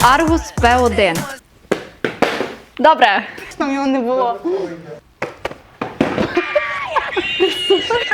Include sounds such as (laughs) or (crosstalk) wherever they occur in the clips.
Argus P1. Добре. Там його не було. (laughs)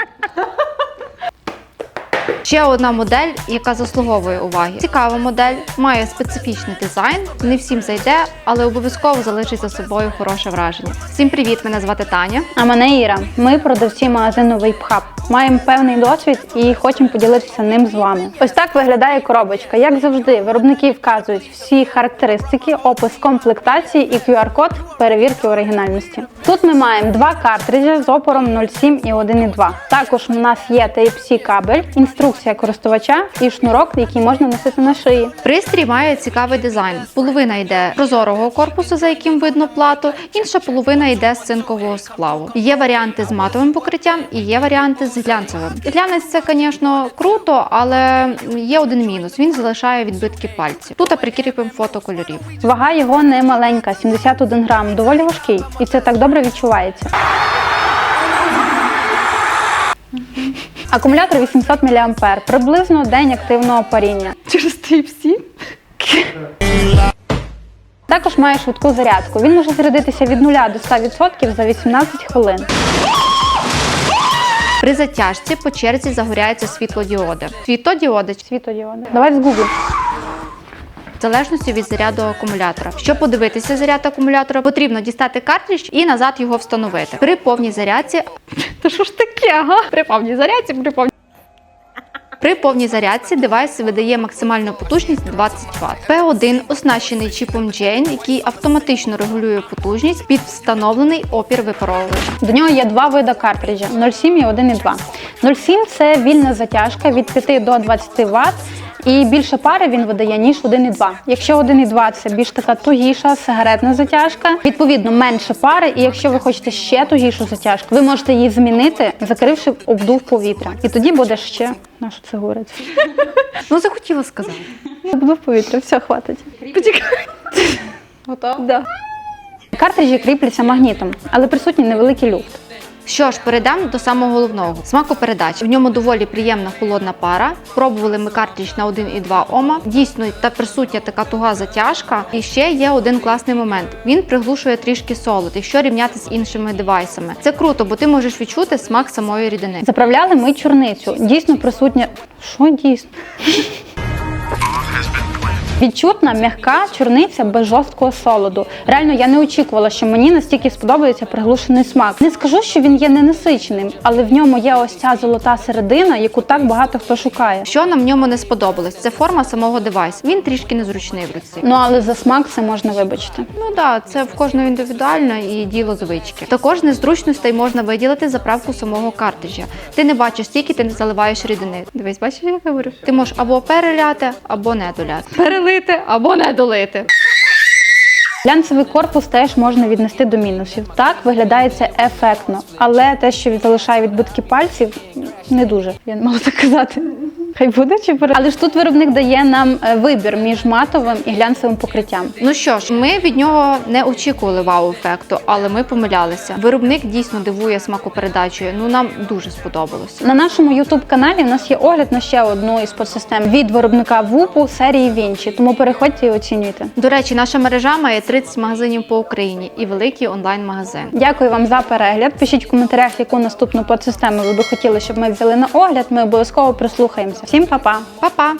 Ще одна модель, яка заслуговує уваги. Цікава модель, має специфічний дизайн. Не всім зайде, але обов'язково залишить за собою хороше враження. Всім привіт! Мене звати Таня. А мене Іра. Ми продавці магазину Hub. Маємо певний досвід і хочемо поділитися ним з вами. Ось так виглядає коробочка. Як завжди, виробники вказують всі характеристики, опис комплектації і QR-код перевірки оригінальності. Тут ми маємо два картриджі з опором 0,7 і 1,2. Також у нас є Type-C кабель, інструкція користувача і шнурок, який можна носити на шиї. Пристрій має цікавий дизайн. Половина йде прозорого корпусу, за яким видно плату, інша половина йде з цинкового сплаву. Є варіанти з матовим покриттям і є варіанти з глянцевим. Глянець це, звісно, круто, але є один мінус: він залишає відбитки пальців. Тут прикріпимо фото кольорів. Вага його не маленька, 71 грам, доволі важкий, і це так добре відчувається. Акумулятор 800 мА, приблизно день активного паріння. Через Type-C? Також має швидку зарядку. Він може зарядитися від 0 до 100% за 18 хвилин. При затяжці по черзі загоряються світлодіоди. Світодіоди. Світодіоди. Давай з Google. Залежності від заряду акумулятора. Щоб подивитися заряд акумулятора, потрібно дістати картридж і назад його встановити. При повній зарядці. (laughs) Та що ж таке, ага? При повній зарядці, при повній. При повній зарядці девайс видає максимальну потужність 20 Вт. P1 оснащений чіпом Jane, який автоматично регулює потужність під встановлений опір випаровувач. До нього є два види картриджа 0,7 і 1,2. 0,7 це вільна затяжка від 5 до 20 Вт. І більше пари він видає, ніж 1,2. Якщо 1,2 це більш така тугіша сигаретна затяжка, відповідно менше пари. І якщо ви хочете ще тугішу затяжку, ви можете її змінити, закривши обдув повітря. І тоді буде ще на що це говорить? Ну, захотіла сказати. Обдув повітря, все хватить. Почекай. Готов? Да. Картриджі кріпляться магнітом, але присутній невеликий люфт. Що ж, перейдемо до самого головного смакопередачі. В ньому доволі приємна холодна пара. Пробували ми картридж на 1,2 Ома. Дійсно, та присутня така туга затяжка. І ще є один класний момент: він приглушує трішки солод, якщо рівняти з іншими девайсами. Це круто, бо ти можеш відчути смак самої рідини. Заправляли ми чорницю. Дійсно присутня. Що дійсно? Відчутна, м'яка чорниця без жорсткого солоду. Реально, я не очікувала, що мені настільки сподобається приглушений смак. Не скажу, що він є ненасиченим, але в ньому є ось ця золота середина, яку так багато хто шукає. Що нам в ньому не сподобалось, це форма самого девайсу. Він трішки незручний в руці. Ну але за смак це можна вибачити. Ну да, це в кожного індивідуально і діло звички. Також незручностей можна виділити заправку самого картриджа. Ти не бачиш стільки, ти не заливаєш рідини. Дивись, бачиш, я говорю? Ти можеш або переляти, або не доляти. Перелити або не долити. Глянцевий корпус теж можна віднести до мінусів. Так виглядає це ефектно, але те, що залишає відбитки пальців, не дуже. Я не мала так казати. Хай буде чи пере... Але ж тут виробник дає нам е, вибір між матовим і глянцевим покриттям. Ну що ж, ми від нього не очікували вау-ефекту, але ми помилялися. Виробник дійсно дивує смакопередачею. Ну нам дуже сподобалося. На нашому youtube каналі в нас є огляд на ще одну із подсистем від виробника ВУПу серії Вінчі. Тому переходьте і оцінюйте. До речі, наша мережа має 30 магазинів по Україні і великий онлайн-магазин. Дякую вам за перегляд. Пишіть в коментарях, яку наступну подсистему ви би хотіли, щоб ми взяли на огляд. Ми обов'язково прислухаємося. Всім па-па! Па-па!